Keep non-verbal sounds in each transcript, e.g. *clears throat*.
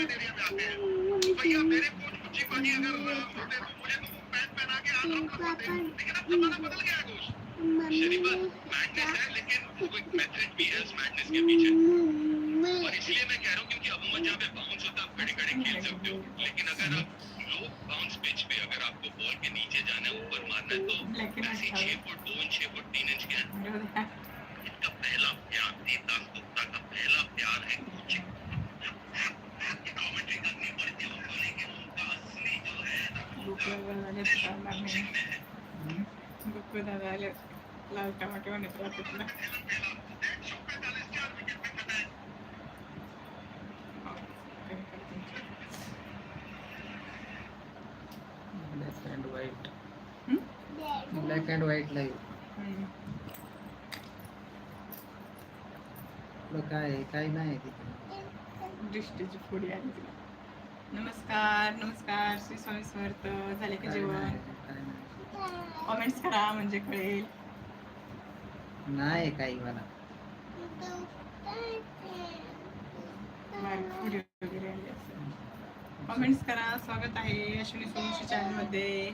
Area में आते हैं भैया मेरे कोच मुझे पानी अगर होते तो मुझे तो पैंट पहना के आज हम लोग होते लेकिन अब जमाना बदल गया है दोस्त मैडनेस है लेकिन वो मेथड भी है उस मैडनेस के पीछे। और इसलिए मैं कह रहा हूँ क्योंकि अमूमन जहाँ पे बाउंस होता है आप खड़े खड़े खेल सकते हो। लेकिन अगर आप लो बाउंस पिच पे अगर आपको बॉल के नीचे जाना है ऊपर मारना है तो ऐसे white छह फुट दो इंच छह फुट तीन इंच के *laughs* गोकुळ दादा आले लाल टमाटे म्हणत राहते तुला black and white? Black and white live काय काय नाही तिथे दृष्टीची आली तिला नमस्कार नमस्कार श्री स्वामी समर्थ झाले का जेवण. कॉमेंट्स करा म्हणजे कळेल. नाही काही मला कॉमेंट्स करा स्वागत आहे अश्विनी सोमशी चॅनलमध्ये.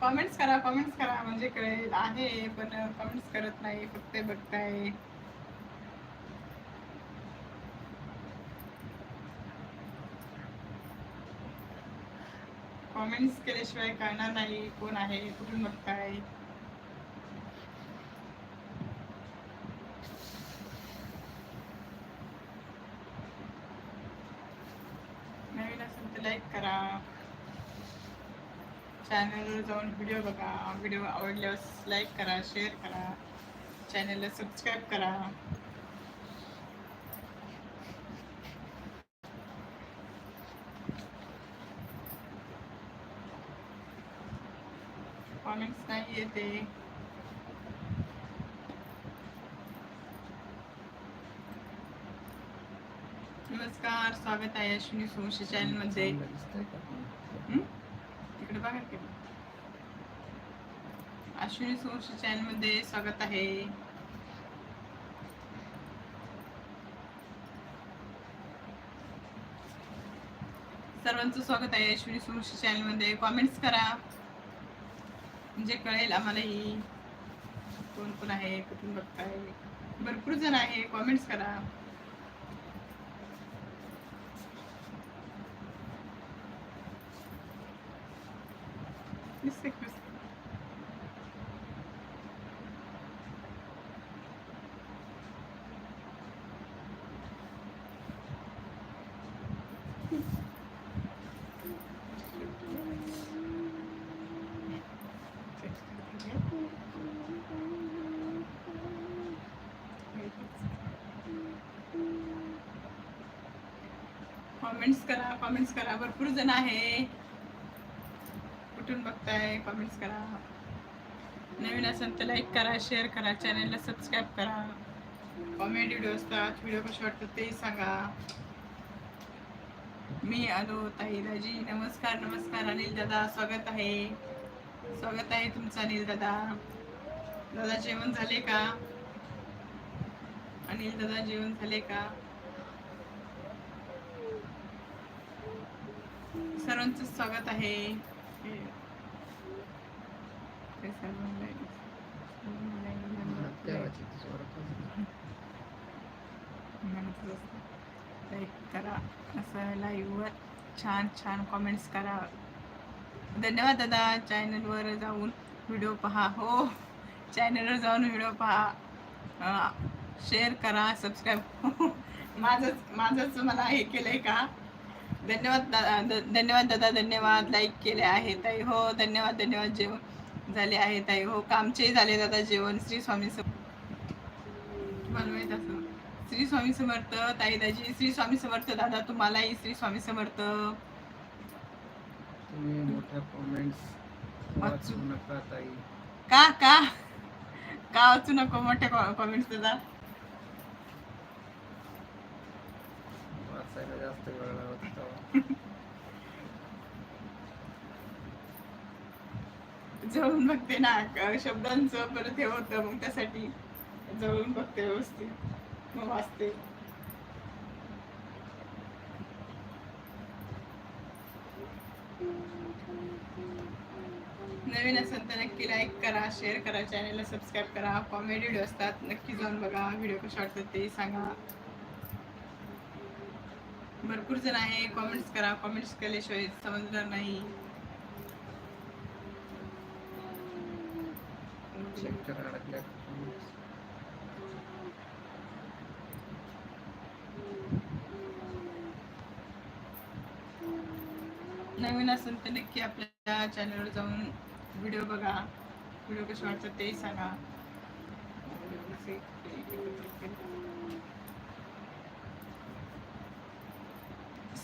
कॉमेंट्स करा कॉमेंट्स करा म्हणजे कळेल. आहे पण कॉमेंट्स करत नाही फक्त बघताय. कमेंट्स केल्याशिवाय कळणार नाही कोण आहे कुठून बघताय. नवीन असेल तर लाईक करा. चॅनलवर जाऊन व्हिडिओ बघा. व्हिडिओ आवडल्यास लाईक करा शेअर करा. चॅनलला सबस्क्राईब करा कॉमेंट्स नाही येते. नमस्कार स्वागत आहे अश्विनी सोमशी चॅनलमध्ये तिकडे बघा की. अश्विनी सोमशी चॅनलमध्ये स्वागत आहे. सर्वांचं स्वागत आहे अश्विनी सोमशी चॅनलमध्ये कॉमेंट्स करा. म्हणजे कळेल आम्हालाही. कोण कोण आहे कुठून बघताय? भरपूर जण आहे कॉमेंट्स करा. दिसतंय का? कमेंट्स करा कॉमेंट्स करा. भरपूर जण आहे. कुठून बघताय? कॉमेंट्स करा. नवीन असेल तर लाईक करा शेअर करा चॅनलला सबस्क्राईब करा. कॉमेडी व्हिडिओ असतात व्हिडिओ कसे वाटतात ते सांगा. मी आलो ताई दाजी नमस्कार नमस्कार अनिल दादा स्वागत आहे. स्वागत आहे तुमचं अनिल दादा. दादा जेवण झाले का? अनिल दादा जेवण झाले का? सर्वांचं स्वागत आहे. लाईक करा असं लाईव्हवर छान छान कॉमेंट्स करा. धन्यवाद दादा चॅनलवर जाऊन व्हिडिओ पहा. हो चॅनलवर जाऊन व्हिडिओ पहा. शेअर करा सबस्क्राईब *laughs* माझंच माझंच मला हे केलंय का? धन्यवाद दादा धन्यवाद दादा धन्यवाद. लाईक केले आहे ताई. हो धन्यवाद धन्यवाद. जेवण झाले आहे ताई. हो कामचे झाले दादा जेवण. श्री स्वामी तुम्हाला माहीत असं श्री स्वामी समर्थ ताई दाजी. श्री स्वामी समर्थ दादा तुम्हालाही श्री स्वामी समर्थ. तुम्ही मोठ्या कॉमेंट्स. वाचू नका ताई. का का? का वाचू नको? मोठ्या कॉमेंट्स दादा वाचायला जास्त वेळ लागत होता. जवळून बघते ना शब्दांचं परत हे होतं मग त्यासाठी जवळून बघते व्यवस्थित. मग वाचते. नवीन असेल तर नक्की लाईक करा शेअर करा चॅनेलला सबस्क्राईब करा. कॉमेडी व्हिडिओ असतात नक्की जाऊन बघा. व्हिडिओ कसे वाटतात ते सांगा. भरपूर जण आहे. कॉमेंट्स करा. कॉमेंट्स केल्याशिवाय समजणार नाही. नवीन असेल तर नक्की आपल्या चॅनलवर जाऊन व्हिडिओ बघा. व्हिडिओ कसे वाटतात तेही सांगा.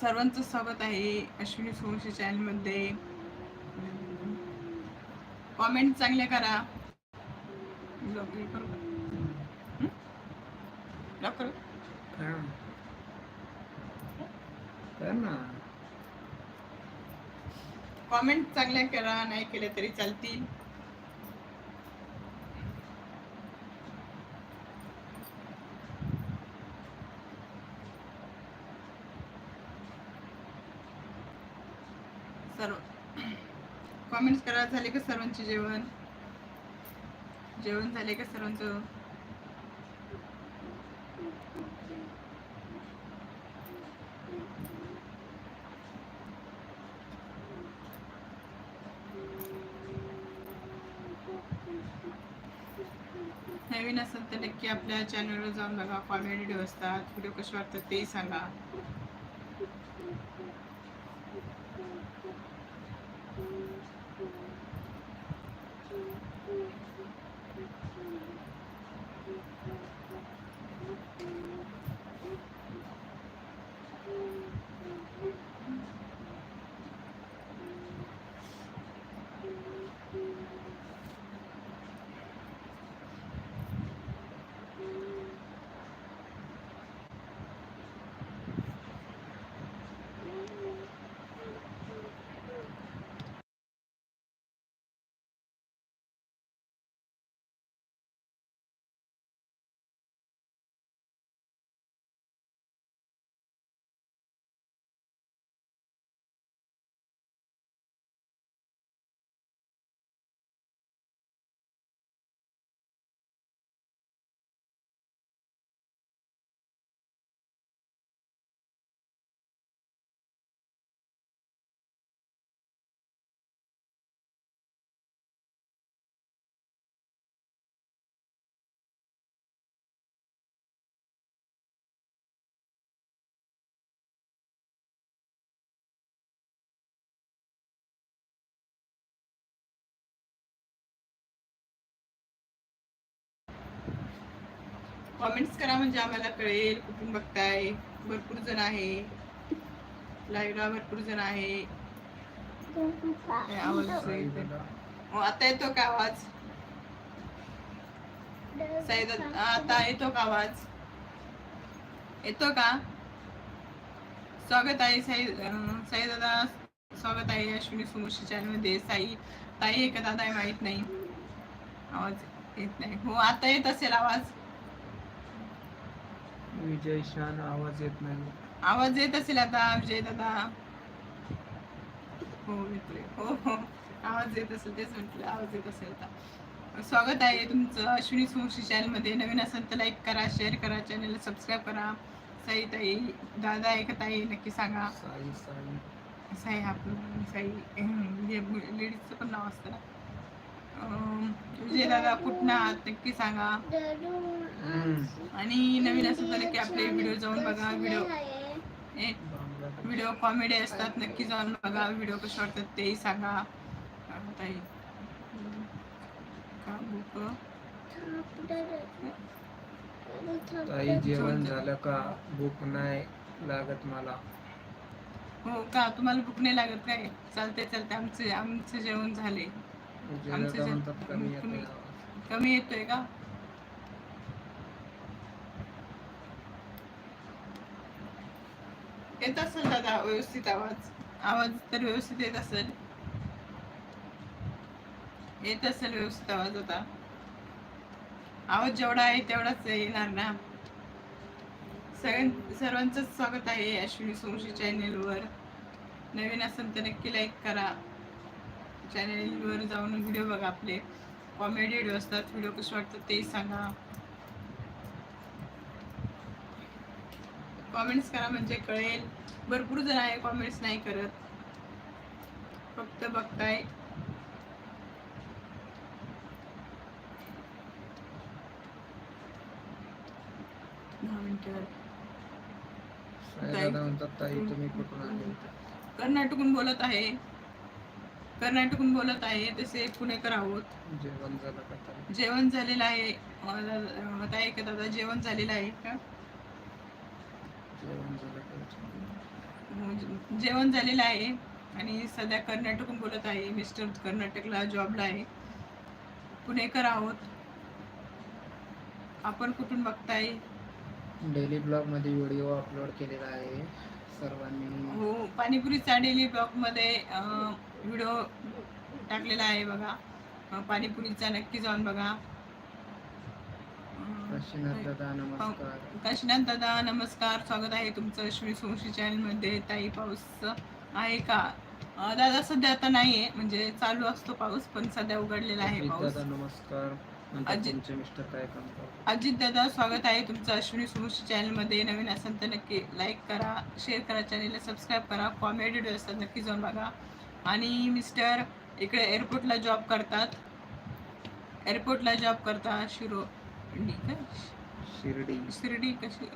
सर्वांचं स्वागत आहे अश्विनी सोमशी चॅनलमध्ये. कॉमेंट चांगले करा. कॉमेंट चांगल्या करा नाही केले तरी चालतील. कमेंट्स करा. झाले का सर्वांचे जेवण? जेवण झाले का सर्वांचं? नवीन असेल तर नक्की आपल्या चॅनलवर जाऊन बघा. कॉमेडी व्हिडिओ असतात. व्हिडिओ कसे वाटतात तेही सांगा. कॉमेंट्स करा म्हणजे आम्हाला कळेल कुठून बघताय. भरपूर जण आहे. लाईव्हला भरपूर जण आहे. आवाज हो, आता येतो का आवाज? साईद आता येतो का आवाज? येतो का? स्वागत आहे साई साई दादा. स्वागत आहे अश्विनी सुमोशी चॅनलमध्ये. साई ताई आहे का दादा? माहीत नाही. आवाज येत नाही. हो आता येत असेल आवाज. विजय शान आवाज येत नाही. आवाज येत असेल आता विजय दादा. हो येतोय हो हो. आवाज येत असेल तेच म्हटलं आवाज येत असेल आता. स्वागत आहे तुमचं अश्विनी सोमशी चॅनलमध्ये. नवीन असेल तर लाईक करा शेअर करा चॅनलला सबस्क्राईब करा. साई ताई दादा आहे का ताई नक्की सांगा. साई साई. साई आपलं साई. लेडीजचं पण नाव असतं ना. अं, विजय दादा कुठं आहात नक्की सांगा. आणि नवीन असेल तर नक्की आपले व्हिडिओ जाऊन बघा व्हिडिओ. व्हिडिओ कॉमेडी असतात नक्की जाऊन बघा व्हिडिओ कसे वाटतात तेही सांगा. ताई. का बुक? ताई जेवण झालं का? भूक नाही लागत मला. हो का? तुम्हाला भूक नाही लागत काय? चालते चालते आमचे आमचे जेवण झाले आमचं जे- म्हणतात कमी येतोय. तुम्ही- आवाज. कमी येतोय का? येत असेल दादा व्यवस्थित आवाज. आवाज तर व्यवस्थित येत असेल. येत असेल व्यवस्थित आवाज आता. आवाज जेवढा आहे तेवढाच येणार ना. सगळ्यां सर्वांचं स्वागत आहे अश्विनी सोमशी चॅनेलवर नवीन असेल तर नक्की लाईक करा. चॅनेलवर जाऊन व्हिडिओ बघा आपले. कॉमेडी व्हिडिओ असतात व्हिडिओ कसे वाटतात ते सांगा. कॉमेंट्स करा म्हणजे कळेल. भरपूर जण आहे कॉमेंट्स नाही करत. फक्त बघताय. दहा मिनिटं. दादा म्हणतात ताई तुम्ही कुठून आले? कर्नाटकून बोलत आहे. कर्नाटकून बोलत आहे तसे पुणेकर आहोत. जेवण झालं का जेवण झालेलं आहे. ताई का दादा जेवण झालेलं आहे का? जेवण झालं जेवण झालेलं आहे आणि सध्या कर्नाटकून बोलत आहे. मिस्टर कर्नाटकला जॉबला आहे. पुणेकर आहोत. आपण कुठून बघताय? डेली ब्लॉगमध्ये व्हिडिओ अपलोड केलेला आहे सर्वांनी. हो पाणीपुरीचा डेली ब्लॉगमध्ये व्हिडिओ टाकलेला आहे बघा. पाणीपुरीचा नक्की जाऊन बघा. अं, काशीनाथ दादा नमस्कार. स्वागत आहे तुमचं श्री सोमशी चॅनलमध्ये ताई पाऊस आहे का? दादा सध्या आता नाहीये. म्हणजे चालू असतो पाऊस पण सध्या उघडलेला आहे अजित पाऊस. दादा नमस्कार. अजित- दादा स्वागत आहे तुमचं अश्विनी सोमशी चॅनलमध्ये नवीन असेल तर नक्की लाईक करा शेअर करा चॅनलला सबस्क्राईब करा कॉमेडी असतात नक्की जाऊन बघा. आणि मिस्टर इकडे एअरपोर्टला जॉब करतात. एअरपोर्टला जॉब करतात शिरो? शिर्डी शिर्डी. कशी?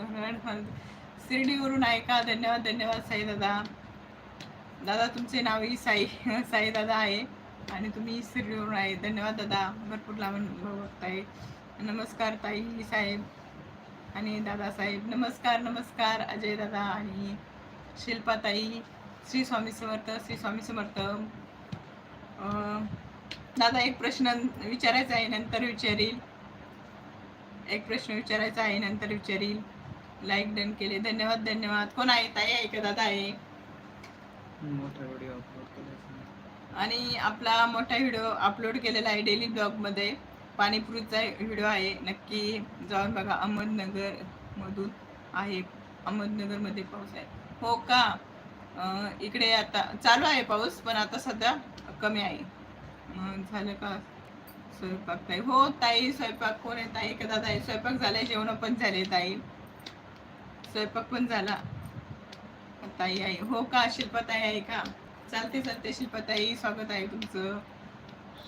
शिर्डीवरून आहे का? धन्यवाद धन्यवाद साई दादा. दादा तुमचे नावही साई *laughs* साई दादा आहे. आणि तुम्ही शिर्डीवरून आहे. धन्यवाद दादा. भरपूर लावून बघताय. नमस्कार ताई साहेब आणि दादा साहेब. नमस्कार नमस्कार अजय दादा आणि शिल्पा ताई श्री स्वामी समर्थ श्री स्वामी समर्थ. दादा एक प्रश्न विचारायचा आहे नंतर विचारील. एक प्रश्न विचारायचा आहे नंतर विचारील. लाईक डन केले. धन्यवाद धन्यवाद. कोण आहे? ताई आहे का? दादा आहे? आणि आपला मोठा व्हिडिओ अपलोड केलेला आहे डेली ब्लॉगमध्ये. पाणीपुरीचा व्हिडिओ आहे. नक्की जाऊन बघा. अहमदनगर मधून आहे. अहमदनगरमध्ये पाऊस आहे. हो का? इकडे आता चालू आहे पाऊस पण आता सध्या कमी आहे. झालं का? स्वयंपाक ताई हो ताई स्वयंपाक. कोण आहे ताई? का आहे? स्वयंपाक झालाय जेवण पण झाले ताई. स्वयंपाक पण झाला. ताई आहे. हो का? शिल्पाताई आहे का? चालते चालते शिल्पाताई. स्वागत आहे तुमचं.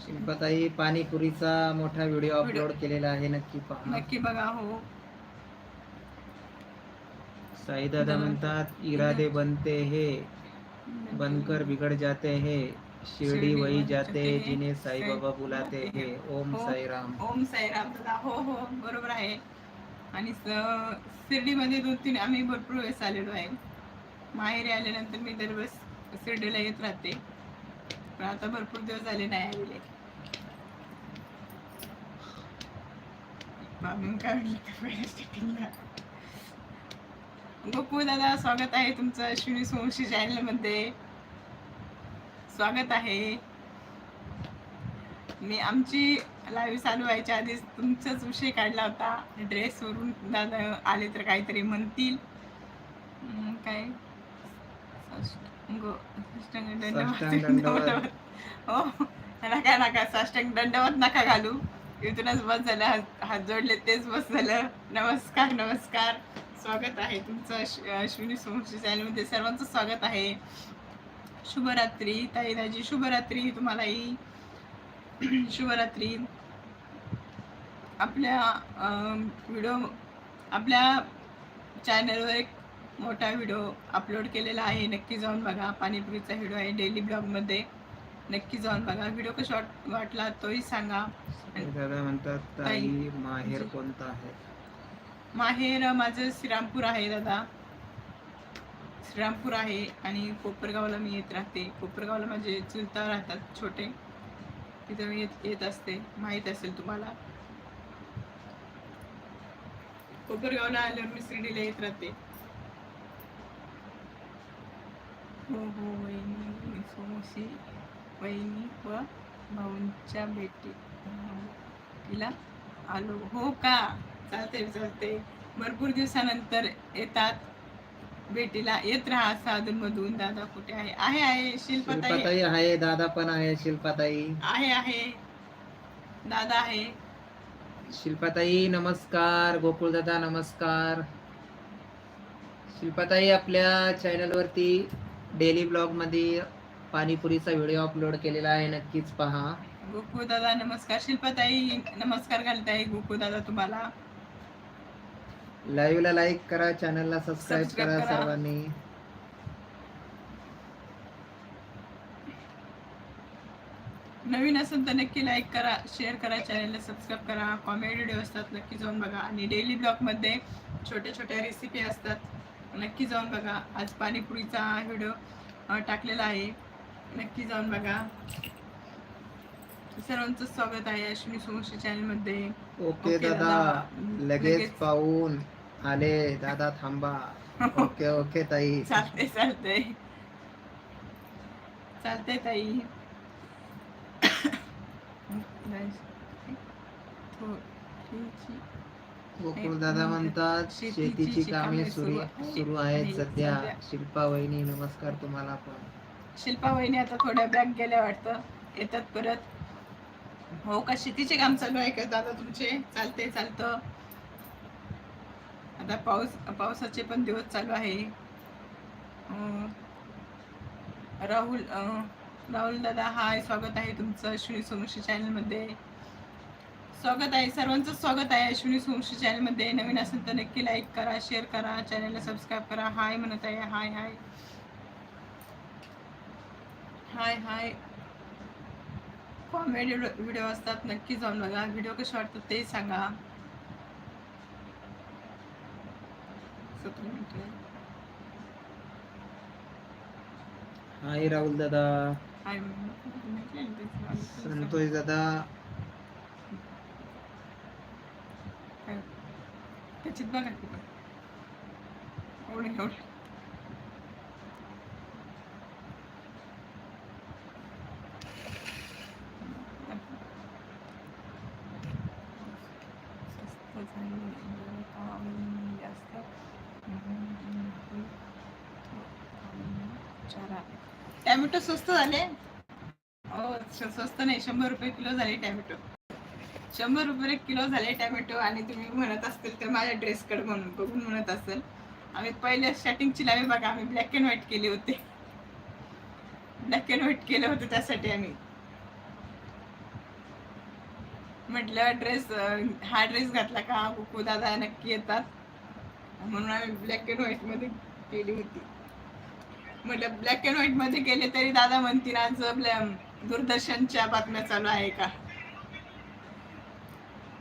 शिल्पाताई पाणीपुरीचा मोठा व्हिडिओ. अपलोड केलेला आहे. नक्की नक्की बघा हो. साई दादा म्हणतात इरादे बनते हे बनकर बिगड़ जाते हैं शिरडी वही जाते हैं जिन्हें साई बाबा बुलाते हैं ओम हो. साई राम ओम साईराम. दादा हो हो बरोबर आहे. आणि शिर्डीमध्ये दोन तीन आम्ही भरपूर वेळेस आलेलो आहे. माहेरी आल्यानंतर मी दरवेळेस शिर्डीला येत राहते. पण आता भरपूर दिवस झाले नाही आलेले. काय म्हटलं का पहिल्या starting ला? गोकुळ दादा स्वागत आहे तुमचं अश्विनी सोमशी चॅनलमध्ये स्वागत आहे. मी आमची लाईव्ह चालू व्हायच्या आधीच तुमचाच विषय काढला होता. ड्रेस वरून दादा आले तर काहीतरी म्हणतील. काय? दंडवत. हो नका नका साष्टांग दंडवत नका घालू. इथूनच बस झालं हात जोडले तेच बस झालं. नमस्कार नमस्कार. स्वागत आहे तुमचं अश्व- अश्विनी सोमशी चॅनलमध्ये. सर्वांचं स्वागत आहे. शुभरात्री. ताई दाजी शुभरात्री तुम्हालाही *clears throat* शुभरात्री. आपल्या व्हिडिओ आपल्या चॅनलवर एक मोठा व्हिडिओ अपलोड केलेला आहे. नक्की जाऊन बघा. पाणीपुरीचा व्हिडिओ आहे डेली ब्लॉगमध्ये. नक्की जाऊन बघा. व्हिडिओ कसा वाट वाटला तोही सांगा. दादा म्हणतात ताई माहेर कोणता आहे? माहेर माझं श्रीरामपूर आहे दादा. श्रीरामपूर आहे आणि कोपरगावला मी येत राहते. कोपरगावला माझे चुलता राहतात छोटे. तिथं मी येत येत असते. माहीत असेल तुम्हाला. कोपरगावला आल्यावर मी शिर्डीला येत राहते. हो हो वहिनी सोमोशी वहिनी व भाऊंच्या भेटी. तिला आलो. हो का? चालते चालते भरपूर दिवसानंतर येतात. भेटीला येत राहा साधून मधून दादा कुठे आहे? आहे आहे. शिल्पताई. शिल्पाताई आहे दादा पण आहे शिल्पाताई. आहे आहे. दादा आहे. शिल्पाताई नमस्कार. गोकुळ दादा नमस्कार. शिल्पाताई आपल्या चॅनल वरती डेली ब्लॉगमध्ये पाणीपुरीचा व्हिडिओ अपलोड केलेला आहे. नक्कीच पहा. गोकू दादा नमस्कार. शिल्पाताई नमस्कार घालताय गोकू दादा तुम्हाला. लाईव्ह ला लाईक करा चॅनलला सबस्क्राईब Subscribe करा करा. सर्वांनी. नवीन असेल तर नक्की लाईक करा शेअर करा चॅनलला सबस्क्राईब करा. कॉमेडी व्हिडिओ असतात नक्की जाऊन बघा. आणि डेली ब्लॉगमध्ये छोट्या छोट्या रेसिपी असतात नक्की जाऊन बघा. आज पाणीपुरीचा व्हिडिओ टाकलेला आहे. नक्की जाऊन बघा. सर्वांचं स्वागत आहे अश्विनी सोमशी चॅनलमध्ये ओके ओके दादा. लगेच. पाहून आले. दादा थांबा. *laughs* ओके ओके ताई. चालते चालते चालते ताई. गोकुळ दादा म्हणतात शेतीची कामे सुरू आहेत सध्या. शिल्पा वहिनी नमस्कार तुम्हाला पण. शिल्पा वहिनी आता थोड्या बॅग गेल्या वाटतं. येतात परत. हो का शेतीचे काम चालू आहे का दादा तुमचे? चालते चालतं. आता पाऊस पावसाचे पण दिवस चालू आहे. राहुल राहुल दादा हाय स्वागत आहे तुमचं अश्विनी सोमशी चॅनलमध्ये. स्वागत आहे सर्वांचं स्वागत आहे अश्विनी सोमशी चॅनलमध्ये. नवीन असेल तर नक्की लाईक करा शेअर करा चॅनलला सबस्क्राईब करा. हाय म्हणत आहे हाय हाय. हाय हाय. कॉमेडी व्हिडिओ असतात नक्की जाऊन बघा व्हिडिओ कसे वाटतात ते सांगा. हाय राहुल दादा. संतोष दादा? त्याच्यात बघा. एवढं एवढं स्वस्त झाली काम जास्त चारा टॅमॅटो स्वस्त झाले हो श- स्वस्त नाही. शंभर रुपये किलो झाले टॅमॅटो. शंभर रुपये किलो झाले टॅमॅटो आणि तुम्ही म्हणत असतील तर माझ्या ड्रेसकडे म्हणून बघून म्हणत असेल. आम्ही पहिल्या स्टार्टिंगची लावे बघा आम्ही ब्लॅक अँड व्हाईट केले होते. ब्लॅक अँड व्हाईट केले होते त्यासाठी आम्ही. म्हटलं ड्रेस हा ड्रेस घातला का? कुकू दादा नक्की येतात. म्हणून आम्ही ब्लॅक अँड व्हाईटमध्ये केली होती. म्हटलं ब्लॅक अँड व्हाईटमध्ये केले तरी दादा म्हणतील आज ब्लॅ- दूरदर्शनच्या बातम्या चालू आहे का?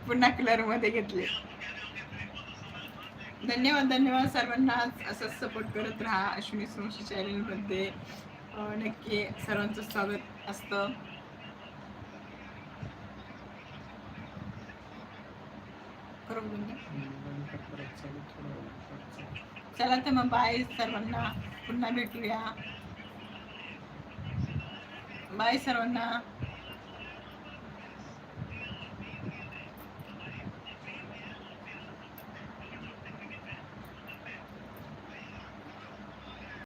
पुन्हा कलरमध्ये घेतले. धन्यवाद धन्यवाद सर्वांना. असंच सपोर्ट करत राहा. अश्विनी सोमशी चॅनलमध्ये नक्की सर्वांचं स्वागत असतं. चला तर मग बाय सर्वांना. पुन्हा भेटूया. बाय सर्वांना